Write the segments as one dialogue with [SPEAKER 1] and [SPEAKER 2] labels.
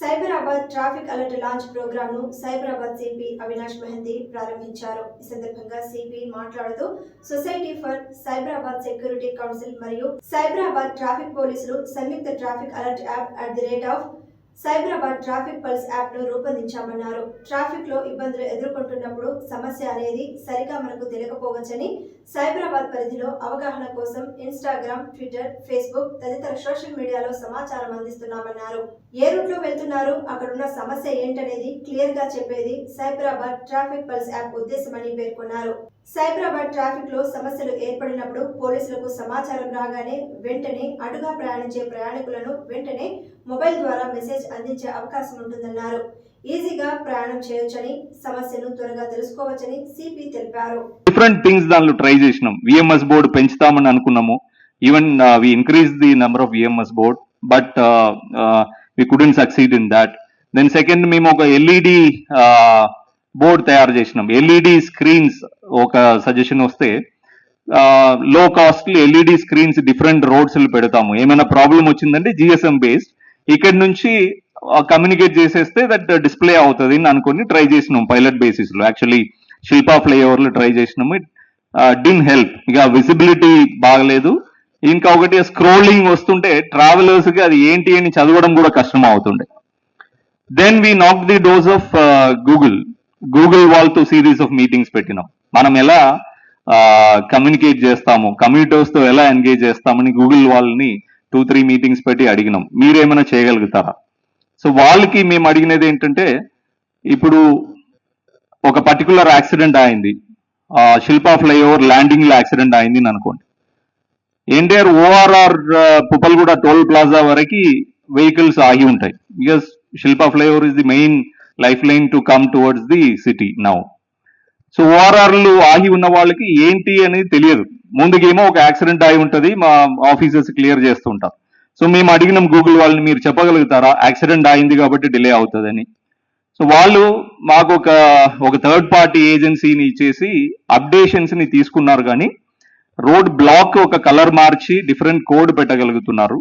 [SPEAKER 1] Cyberabad traffic alert launch ప్రోగ్రామ్ను Cyberabad CP Avinash mehndi ప్రారంభించారు. ఈ సందర్భంగా సిపి మాట్లాడుతూ society for Cyberabad security council మరియు సైబరాబాద్ ట్రాఫిక్ పోలీసులు సంయుక్త traffic alert app at the rate of Cyberabad traffic pulse యాప్ను రూపొందించామన్నారు. ట్రాఫిక్లో ఇబ్బందులు ఎదుర్కొంటున్నప్పుడు సమస్య అనేది సరిగా మనకు తెలియకపోవచ్చని సైబరాబాద్ పరిధిలో అవగాహన కోసం ఇన్స్టాగ్రామ్ ట్విట్టర్ ఫేస్బుక్ తదితర సోషల్ మీడియాలో సమాచారం అందిస్తున్నామన్నారు. ఏ రూట్లో వెళ్తున్నారు? అక్కడున్న సమస్య ఏంటనేది క్లియర్గా చెప్పేది సైబరాబాద్ ట్రాఫిక్ పల్స్ యాప్ ఉద్దేశమని పేర్కొన్నారు. సైబరాబాద్ ట్రాఫిక్లో సమస్యలు ఏర్పడినప్పుడు పోలీసులకు సమాచారం రాగానే వెంటనే అటుగా ప్రయాణించే ప్రయాణికులను వెంటనే మొబైల్ ద్వారా మెసేజ్ అందించే అవకాశం ఉంటుందన్నారు. ఈజీగా ప్రయాణం చేయొచ్చని సమస్యను త్వరగా తెలుసుకోవచ్చని సిపి తెలిపారు.
[SPEAKER 2] డిఫరెంట్ థింగ్స్ దానిలో ట్రై చేసినాం. విఎంఎస్ బోర్డు పెంచుతామని అనుకున్నాము. Even we increase the number of VMS board but we couldn't succeed in that then second మేము ఒక ఎల్ఈడి బోర్డ్ తయారు చేసినాం. ఎల్ఈడి స్క్రీన్స్ ఒక సజెషన్ వస్తే low cost LED screens different roads పెడతాము. ఏమైనా ప్రాబ్లం వచ్చిందంటే జిఎస్ఎం బేస్డ్ ఇక్కడ నుంచి Uh, కమ్యూనికేట్ చేసేస్తే దట్ డిస్ప్లే అవుతుంది అని అనుకుని ట్రై చేసినాం పైలట్ బేసిస్లో. యాక్చువల్లీ శిల్పా ఫ్లైఓవర్లో ట్రై చేసినాము. డిన్ హెల్ప్ uh, ఇక విజిబిలిటీ బాగలేదు. ఇంకా ఒకటి స్క్రోలింగ్ వస్తుంటే ట్రావెలర్స్కి అది ఏంటి అని చదవడం కూడా కష్టం అవుతుండే. Then we knock the doors of Google Google వాళ్ళతో సిరీస్ ఆఫ్ మీటింగ్స్ పెట్టినాం. మనం ఎలా uh, కమ్యూనికేట్ చేస్తాము? కమ్యూనిటర్స్తో ఎలా ఎంగేజ్ చేస్తామని గూగుల్ వాళ్ళని టూ త్రీ మీటింగ్స్ పెట్టి అడిగినాం. మీరేమైనా చేయగలుగుతారా? సో వాళ్ళకి మేము అడిగినది ఏంటంటే ఇప్పుడు ఒక పర్టికులర్ యాక్సిడెంట్ అయింది శిల్పా ఫ్లైఓవర్ ల్యాండింగ్లో యాక్సిడెంట్ అయింది అని అనుకోండి. NTR ORR Puppalguda toll plaza వరకు వెహికల్స్ ఆగి ఉంటాయి. Because Shilpa flyover is the main life line to come towards the city now so ఓఆర్ఆర్లు ఆగి ఉన్న వాళ్ళకి ఏంటి అనేది తెలియదు. ముందుకేమో ఒక యాక్సిడెంట్ అయి ఉంటుంది మా ఆఫీసర్స్ క్లియర్ చేస్తుంటారు సో మేము అడిగినాం గూగుల్ వాళ్ళని మీరు చెప్పగలుగుతారా? యాక్సిడెంట్ అయింది కాబట్టి డిలే అవుతుందని. సో వాళ్ళు మాకు ఒక ఒక థర్డ్ పార్టీ ఏజెన్సీని ఇచ్చేసి అప్డేషన్స్ని తీసుకున్నారు కానీ రోడ్ బ్లాక్ ఒక కలర్ మార్చి డిఫరెంట్ కోడ్ పెట్టగలుగుతున్నారు.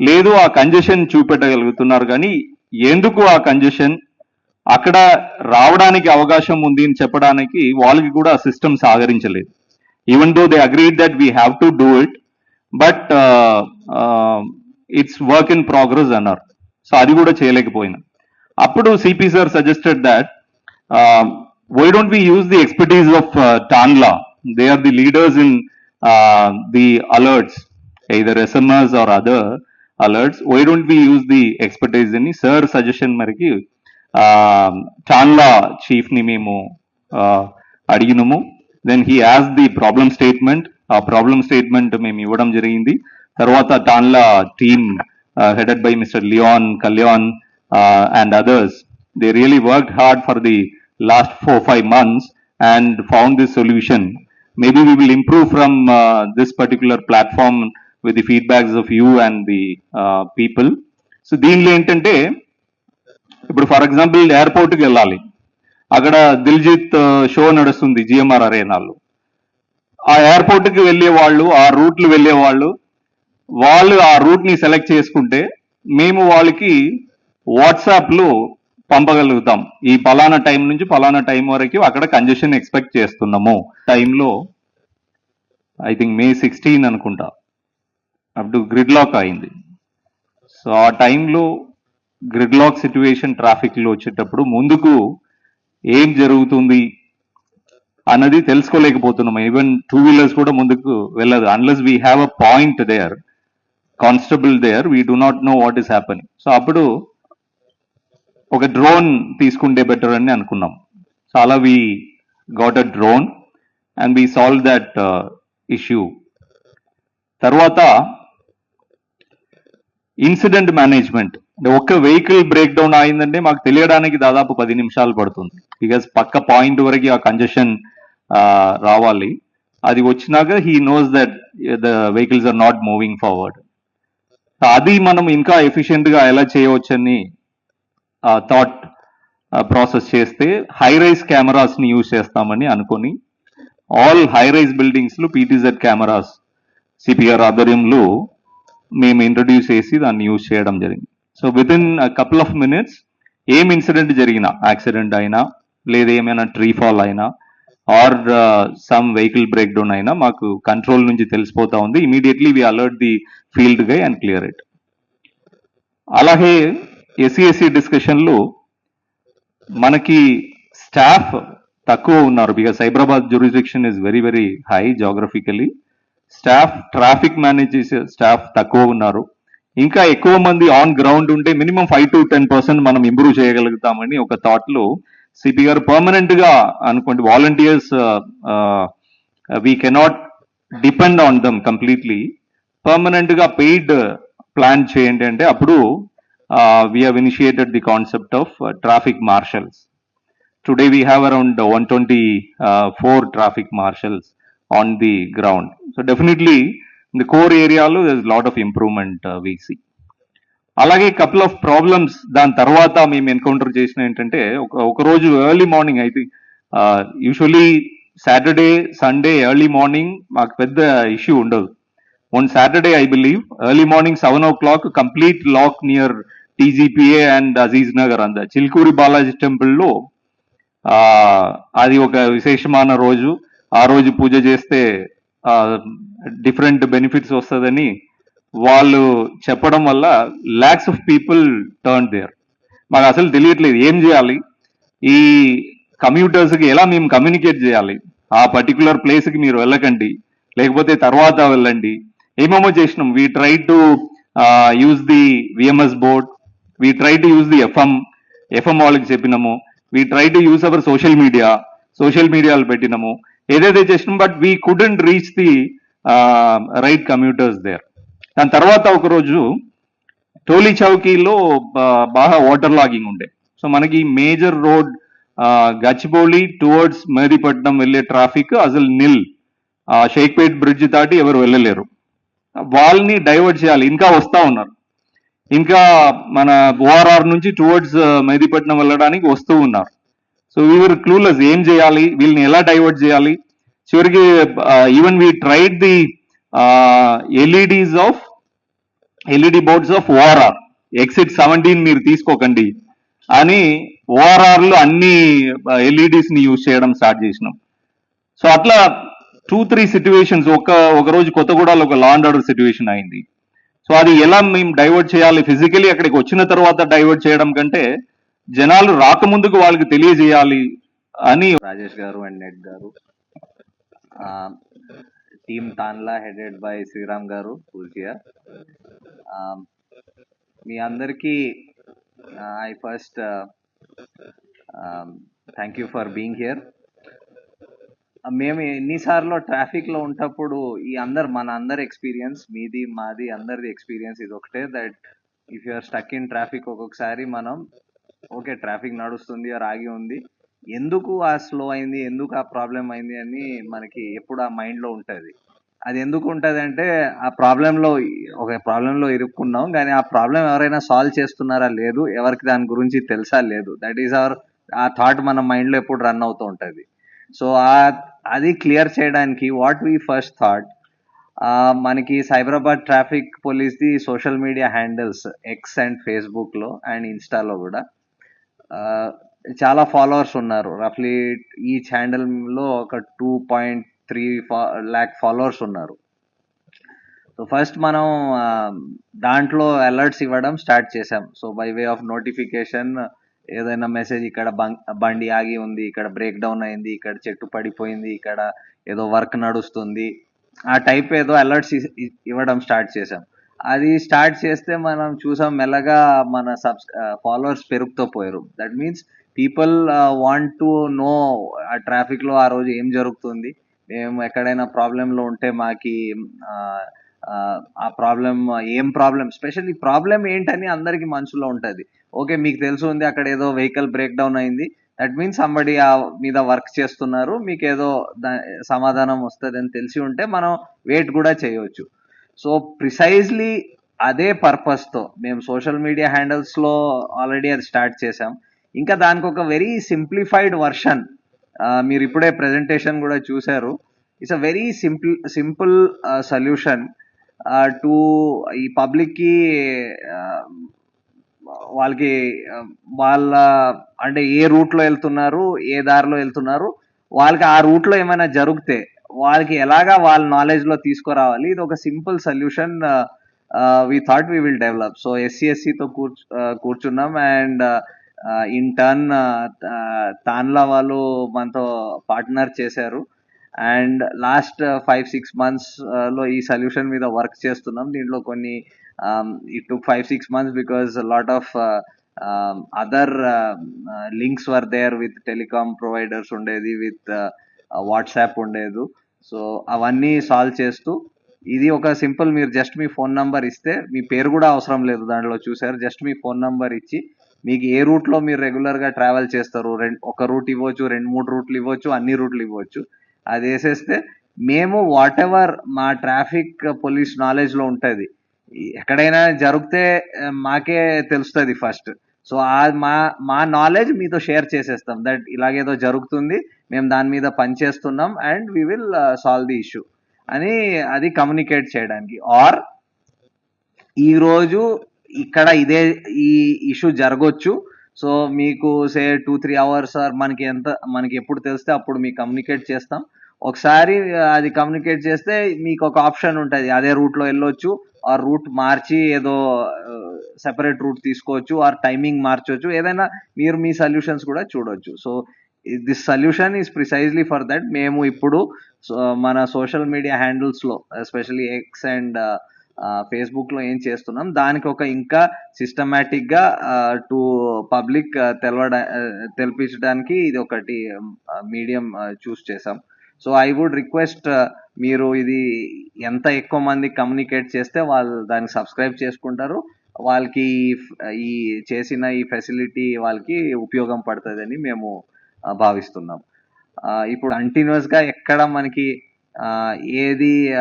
[SPEAKER 2] లేదు ఆ కంజెషన్ చూపెట్టగలుగుతున్నారు కానీ ఎందుకు ఆ కంజెషన్ అక్కడ రావడానికి అవకాశం ఉంది అని చెప్పడానికి వాళ్ళకి కూడా system సహకరించలేదు. Even though they agreed that we have to do it but it's work in progress అన్నారు సో అది కూడా చేయలేకపోయినా. అప్పుడు CP sir suggested that why don't we use the expertise of Tanla they are the leaders in the alerts either SMS or other alerts why don't we use the expertise అని sir suggestion మరికి టాన్లా చీఫ్ని మేము అడిగినము. Then he has the problem statement ఆ problem statement మేము ఇవ్వడం జరిగింది. తర్వాత దానిలో team headed by mister Leon Kalyan and others they really work hard for the last four five months and found this solution Maybe we will improve from uh, this particular platform with the feedbacks of you and the uh, people. So దీనిలో ఏంటంటే ఇప్పుడు for example ఎయిర్పోర్ట్కి వెళ్ళాలి. అక్కడ Diljit show uh, నడుస్తుంది GMR అరేనాలో ఆ ఎయిర్పోర్ట్కి వెళ్ళే వాళ్ళు ఆ రూట్లు వెళ్ళే వాళ్ళు వాళ్ళు ఆ రూట్ని సెలెక్ట్ చేసుకుంటే మేము వాళ్ళకి వాట్సాప్లో పంపగలుగుతాం. ఈ పలానా టైం నుంచి పలానా టైం వరకు అక్కడ కంజెషన్ ఎక్స్పెక్ట్ చేస్తున్నాము. టైంలో ఐ థింక్ మే సిక్స్టీన్ అనుకుంటా. అప్పుడు గ్రిడ్ లాక్ అయింది. సో ఆ టైంలో గ్రిడ్ లాక్ సిచ్యువేషన్ ట్రాఫిక్లో వచ్చేటప్పుడు ముందుకు ఏం జరుగుతుంది అన్నది తెలుసుకోలేకపోతున్నాం. ఈవెన్ టూ వీలర్స్ కూడా ముందుకు వెళ్ళదు. Unless we have a point there constable there we do not know what is happening so అప్పుడు ఒక డ్రోన్ తీసుకుంటే బెటర్ అని అనుకున్నాం. సో అలా we got a drone and we solve that issue తర్వాత ఇన్సిడెంట్ మేనేజ్మెంట్ ఒక్క వెహికల్ బ్రేక్ డౌన్ అయిందంటే మాకు తెలియడానికి దాదాపు పది నిమిషాలు పడుతుంది. బికాస్ పక్క పాయింట్ వరకు ఆ కంజెషన్ రావాలి. అది వచ్చినాక he knows that the vehicles are not moving forward అది మనం ఇంకా ఎఫిషియెంట్గా ఎలా చేయవచ్చని థాట్ ప్రాసెస్ చేస్తే హై రైజ్ కెమెరాస్ని యూజ్ చేస్తామని అనుకొని ఆల్ హై రైజ్ బిల్డింగ్స్లో పీటీజెడ్ కెమెరాస్ సిపిఆర్ ఆధ్వర్యంలో మేము ఇంట్రడ్యూస్ చేసి దాన్ని యూజ్ చేయడం జరిగింది. So within couple of minutes ఏం ఇన్సిడెంట్ జరిగినా యాక్సిడెంట్ అయినా లేదా ఏమైనా ట్రీ ఫాల్ అయినా or some vehicle break down అయినా మాకు కంట్రోల్ నుంచి తెలిసిపోతా ఉంది. Immediately we alert the field guy and clear it అలాగే ఎస్సీఎస్సీ డిస్కషన్లో మనకి స్టాఫ్ తక్కువ ఉన్నారు. Because Cyberabad jurisdiction is very very high geographically staff traffic manage చేసే స్టాఫ్ తక్కువ ఉన్నారు. ఇంకా ఎక్కువ మంది ఆన్ గ్రౌండ్ ఉంటే minimum five to ten percent మనం ఇంప్రూవ్ చేయగలుగుతామని ఒక థాట్లో సిపి గారు పర్మనెంట్గా అనుకోండి volunteers we cannot depend on them completely పర్మనెంట్గా పెయిడ్ ప్లాన్ చేయండి అంటే అప్పుడు we have initiated the concept of traffic marshals today we have around uh, 124 traffic marshals on the ground so definitely in the core area lo there's a lot of improvement uh, we see అలాగే couple of problems దాని తర్వాత మేము encounter చేసిన ఏంటంటే ఒక ఒక రోజు early morning అయితే usually Saturday Sunday early morning మాకు పెద్ద ఇష్యూ ఉండదు. One Saturday I believe early morning seven o'clock complete lock near TGPA and Aziz Nagar అంద చిల్కూరి బాలాజీ టెంపుల్లో అది ఒక విశేషమైన రోజు. ఆ రోజు పూజ చేస్తే డిఫరెంట్ బెనిఫిట్స్ వస్తుందని వాళ్ళు చెప్పడం వల్ల lakhs of people turn there మాకు అసలు తెలియట్లేదు ఏం చేయాలి? ఈ కమ్యూటర్స్కి ఎలా మేము కమ్యూనికేట్ చేయాలి? ఆ పర్టికులర్కి మీరు వెళ్ళకండి. లేకపోతే తర్వాత వెళ్ళండి. ఏమేమో చేసినాం. We try to use the VMS board we try to use the FM FM వాళ్ళకి చెప్పినాము. We try to use our social media social మీడియాలో పెట్టినాము. ఏదైతే చేసినాం but we couldn't reach the right commuters there దాని తర్వాత ఒకరోజు టోలీ చౌకీలో బాగా వాటర్ లాగింగ్ ఉండే. సో మనకి major road Gachibowli towards Mehdipatnam వెళ్ళే ట్రాఫిక్ అసలు నిల్. షేక్పేట్ బ్రిడ్జ్ దాటి ఎవరు వెళ్ళలేరు. వాళ్ళని డైవర్ట్ చేయాలి. ఇంకా వస్తూ ఉన్నారు. ఇంకా మన ఓఆర్ఆర్ నుంచి టువర్డ్స్ మెహదీపట్నం వెళ్ళడానికి వస్తూ ఉన్నారు. సో వీవర్ క్లూలెస్ ఏం చేయాలి? వీళ్ళని ఎలా డైవర్ట్ చేయాలి? చివరికి even we tried the LEDs of LED boards of ORR exit seventeen మీరు తీసుకోకండి. అని ఓఆర్ఆర్లో అన్ని ఎల్ఈడీస్ని యూజ్ చేయడం స్టార్ట్ చేసినాం. సో అట్లా టూ త్రీ సిచ్యువేషన్స్ ఒక ఒక రోజు కొత్తగూడలో ఒక లాండ్ ఆర్డర్ సిచ్యువేషన్ అయింది. సో అది ఎలా మేము డైవర్ట్ చేయాలి? ఫిజికలీ అక్కడికి వచ్చిన తర్వాత డైవర్ట్ చేయడం కంటే జనాలు రాకముందుకు వాళ్ళకి తెలియజేయాలి అని
[SPEAKER 3] రాజేష్ గారు అండ్ నెట్ గారు. Team Tanla headed by Sriram garu పూజియా. మీ అందరికీ I first thank you for being here మేము ఎన్నిసార్లు ట్రాఫిక్లో ఉంటప్పుడు ఈ అందరు మన అందరి ఎక్స్పీరియన్స్ మీది మాది అందరిది ఎక్స్పీరియన్స్ ఇది ఒకటే that if you are stuck in traffic ఒక్కొక్కసారి మనం ఓకే ట్రాఫిక్ నడుస్తుంది ఆర్ ఆగి ఉంది. ఎందుకు ఆ స్లో అయింది? ఎందుకు ఆ ప్రాబ్లం అయింది? అని మనకి ఎప్పుడు ఆ మైండ్లో ఉంటుంది. అది ఎందుకు ఉంటుంది అంటే ఆ ప్రాబ్లంలో ఒక ప్రాబ్లంలో ఇరుక్కున్నాం కానీ ఆ ప్రాబ్లం ఎవరైనా సాల్వ్ చేస్తున్నారా? లేదు. ఎవరికి దాని గురించి తెలుసా? లేదు. That is our uh thought మన మైండ్లో ఎప్పుడు రన్ అవుతూ ఉంటుంది. సో ఆ అది క్లియర్ చేయడానికి వాట్ వీ ఫస్ట్ థాట్ మనకి Cyberabad traffic పోలీస్ది social media handles X and ఫేస్బుక్లో అండ్ ఇన్స్టాలో కూడా చాలా ఫాలోవర్స్ ఉన్నారు. రఫ్లీ ఈ ఛానల్లో ఒక two point three lakh followers ఉన్నారు. సో ఫస్ట్ మనం దాంట్లో అలర్ట్స్ ఇవ్వడం స్టార్ట్ చేసాం so by way of notification ఏదైనా మెసేజ్ ఇక్కడ బండి ఆగి ఉంది ఇక్కడ బ్రేక్ డౌన్ అయింది ఇక్కడ చెట్టు పడిపోయింది ఇక్కడ ఏదో వర్క్ నడుస్తుంది. ఆ టైప్ ఏదో అలర్ట్స్ ఇవ్వడం స్టార్ట్ చేసాం అది స్టార్ట్ చేస్తే మనం చూసాం మెల్లగా మన సబ్స్ ఫాలోవర్స్ పెరుగుతూ పోయారు. That means people want to know ఆ ట్రాఫిక్లో ఆ రోజు ఏం జరుగుతుంది? మేము ఎక్కడైనా ప్రాబ్లంలో ఉంటే మాకి ఆ, ప్రాబ్లం ఏం ప్రాబ్లం స్పెషల్లీ ప్రాబ్లం ఏంటని అందరికీ మనసులో ఉంటుంది. ఓకే మీకు తెలుసు ఉంది అక్కడ ఏదో వెహికల్ బ్రేక్ డౌన్ అయింది. దట్ మీన్స్ సంబడి ఆ మీద వర్క్ చేస్తున్నారు. మీకు ఏదో సమాధానం వస్తుంది అని తెలిసి ఉంటే మనం వెయిట్ కూడా చేయవచ్చు సో ప్రిసైజ్లీ అదే పర్పస్తో మేము సోషల్ మీడియా హ్యాండిల్స్లో ఆల్రెడీ అది స్టార్ట్ చేసాం ఇంకా దానికి ఒక వెరీ సింప్లిఫైడ్ వర్షన్ మీరు ఇప్పుడే ప్రెజెంటేషన్ కూడా చూశారు. It's a very simple simple solution to ఈ పబ్లిక్కి వాళ్ళకి వాళ్ళ అంటే ఏ రూట్లో వెళ్తున్నారు ఏ దారిలో వెళ్తున్నారు వాళ్ళకి ఆ రూట్లో ఏమైనా జరిగితే వాళ్ళకి ఎలాగా వాళ్ళ నాలెడ్జ్లో తీసుకురావాలి ఇది ఒక simple solution we thought we will develop so SC ఎస్సీతో కూర్చు కూర్చున్నాం అండ్ ఇన్ టర్న్ తాన్లా వాళ్ళు మనతో పార్ట్నర్ చేశారు. అండ్ లాస్ట్ ఫైవ్ సిక్స్ మంత్స్లో ఈ సొల్యూషన్ మీద వర్క్ చేస్తున్నాం. దీంట్లో కొన్ని it took five six months because lot of other links were there with telecom providers ఉండేది విత్ వాట్సాప్ ఉండేది. సో అవన్నీ సాల్వ్ చేస్తూ ఇది ఒక సింపుల్ మీరు జస్ట్ మీ ఫోన్ నంబర్ ఇస్తే మీ పేరు కూడా అవసరం లేదు దాంట్లో చూసారు. జస్ట్ మీ ఫోన్ నంబర్ ఇచ్చి మీకు ఏ రూట్లో మీరు రెగ్యులర్గా ట్రావెల్ చేస్తారు రెండు ఒక రూట్ ఇవ్వచ్చు రెండు మూడు రూట్లు ఇవ్వచ్చు అన్ని రూట్లు ఇవ్వచ్చు అది వేసేస్తే మేము వాట్ ఎవర్ మా ట్రాఫిక్ పోలీస్ నాలెడ్జ్లో ఎక్కడైనా జరిగితే మాకే తెలుస్తుంది ఫస్ట్ సో ఆ మా మా నాలెడ్జ్ మీతో షేర్ చేసేస్తాం దట్ ఇలాగేదో జరుగుతుంది మేము దాని మీద పని చేస్తున్నాం and we will solve the issue అని అది కమ్యూనికేట్ చేయడానికి. ఆర్ ఈరోజు ఇక్కడ ఇదే ఈ ఇష్యూ జరగవచ్చు సో మీకు say two three hours or మనకి ఎంత మనకి ఎప్పుడు తెలిస్తే అప్పుడు మీకు కమ్యూనికేట్ చేస్తాం. ఒకసారి అది కమ్యూనికేట్ చేస్తే మీకు ఒక ఆప్షన్ ఉంటుంది. అదే రూట్లో వెళ్ళొచ్చు ఆ రూట్ మార్చి ఏదో సెపరేట్ రూట్ తీసుకోవచ్చు ఆర్ టైమింగ్ మార్చొచ్చు. ఏదైనా మీరు మీ సొల్యూషన్స్ కూడా చూడొచ్చు. So this solution is precisely for that. మేము ఇప్పుడు సో మన సోషల్ మీడియా హ్యాండిల్స్లో ఎస్పెషల్లీ ఎక్స్ అండ్ ఫేస్బుక్లో ఏం చేస్తున్నాం? దానికి ఒక ఇంకా సిస్టమేటిక్గా టు పబ్లిక్ తెలవడా తెలిపించడానికి ఇది ఒకటి మీడియం చూస్ చేసాం సో ఐ వుడ్ రిక్వెస్ట్ మీరు ఇది ఎంత ఎక్కువ మంది కమ్యూనికేట్ చేస్తే వాళ్ళు దానికి సబ్స్క్రైబ్ చేసుకుంటారు. వాళ్ళకి ఈ- ఈ చేసిన ఈ ఫెసిలిటీ వాళ్ళకి ఉపయోగం పడుతుందని మేము భావిస్తున్నాం. ఇప్పుడు కంటిన్యూస్గా ఎక్కడ మనకి ఏది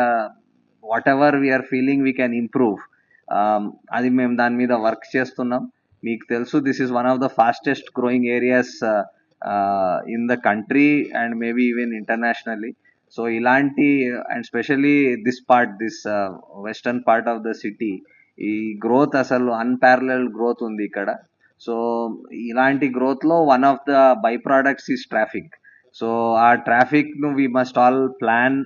[SPEAKER 3] whatever we're feeling we can improve అది మేము దాని మీద వర్క్ చేస్తున్నాం. మీకు తెలుసు this is one of the fastest growing areas in the country and maybe even internationally so ఇలాంటి and specially this part this western part of the city ఈ growth అసలు అన్పారలల్ గ్రోత్ ఉంది ఇక్కడ. సో ఇలాంటి గ్రోత్లో one of the byproducts is traffic so ఆ ట్రాఫిక్ను we must all plan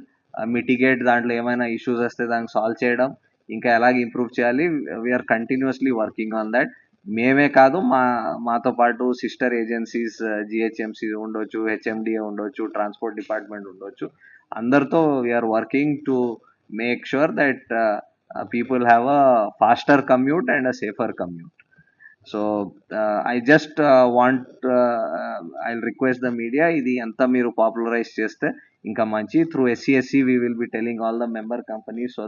[SPEAKER 3] mitigate దాంట్లో ఏమైనా ఇష్యూస్ వస్తే దాన్ని సాల్వ్ చేయడం ఇంకా ఎలాగ ఇంప్రూవ్ చేయాలి we're continuously working on that మేమే కాదు మా మాతో పాటు సిస్టర్ ఏజెన్సీస్ జిహెచ్ఎంసీ ఉండొచ్చు హెచ్ఎండిఏ ఉండొచ్చు ట్రాన్స్పోర్ట్ డిపార్ట్మెంట్ ఉండొచ్చు. అందరితో we're working to make sure that people have a faster commute and a safer commute so I just want I request the media ఇది ఎంత మీరు పాపులరైజ్ చేస్తే income on Through SEC, we will be telling all the member companies so